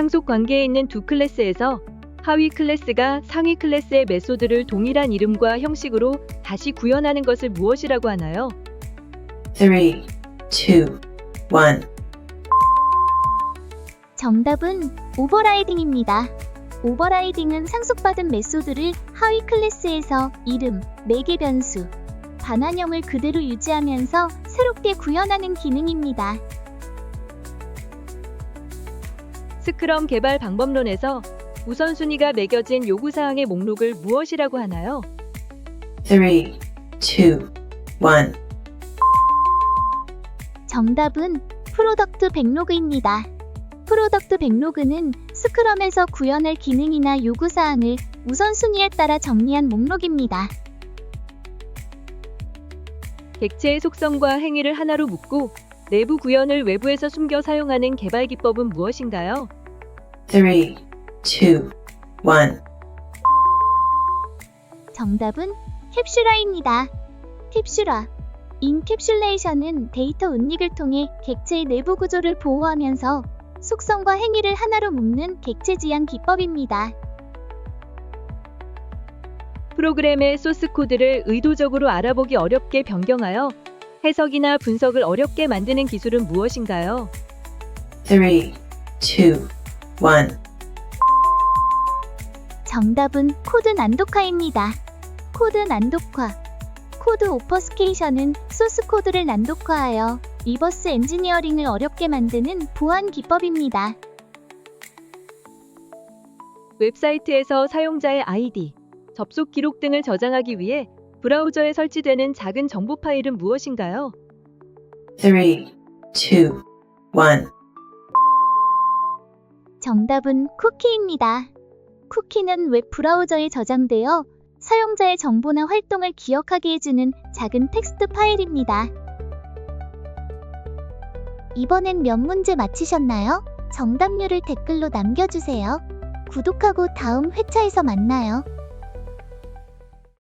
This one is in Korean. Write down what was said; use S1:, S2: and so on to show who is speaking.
S1: 상속 관계에 있는 두 클래스에서 하위 클래스가 상위 클래스의 메소드를 동일한 이름과 형식으로 다시 구현하는 것을 무엇이라고 하나요?
S2: three, two, one.
S3: 정답은 오버라이딩입니다. 오버라이딩은 상속받은 메소드를 하위 클래스에서 이름, 매개 변수, 반환형을 그대로 유지하면서 새롭게 구현하는 기능입니다.
S1: 스크럼 개발 방법론에서 우선순위가 매겨진 요구사항의 목록을 무엇이라고 하나요?
S2: Three, two, one.
S3: 정답은 프로덕트 백로그입니다. 프로덕트 백로그는 스크럼에서 구현할 기능이나 요구사항을 우선순위에 따라 정리한 목록입니다.
S1: 객체의 속성과 행위를 하나로 묶고 내부 구현을 외부에서 숨겨 사용하는 개발 기법은 무엇인가요?
S2: Three, two, one.
S3: 정답은 캡슐화입니다. 캡슐화. 인캡슐레이션은 데이터 운익을 통해 객체의 내부 구조를 보호하면서 속성과 행위를 하나로 묶는 객체 지향 기법입니다.
S1: 프로그램의 소스 코드를 의도적으로 알아보기 어렵게 변경하여 해석이나 분석을 어렵게 만드는 기술은 무엇인가요?
S2: Three, two, one.
S3: 정답은 코드 난독화입니다. 코드 난독화. 코드 오퍼스케이션은 소스 코드를 난독화하여 리버스 엔지니어링을 어렵게 만드는 보안 기법입니다.
S1: 웹사이트에서 사용자의 아이디, 접속 기록 등을 저장하기 위해 브라우저에 설치되는 작은 정보 파일은 무엇인가요?
S2: Three, two, one.
S3: 정답은 쿠키입니다. 쿠키는 웹 브라우저에 저장되어 사용자의 정보나 활동을 기억하게 해주는 작은 텍스트 파일입니다. 이번엔 몇 문제 맞히셨나요? 정답률을 댓글로 남겨주세요. 구독하고 다음 회차에서 만나요.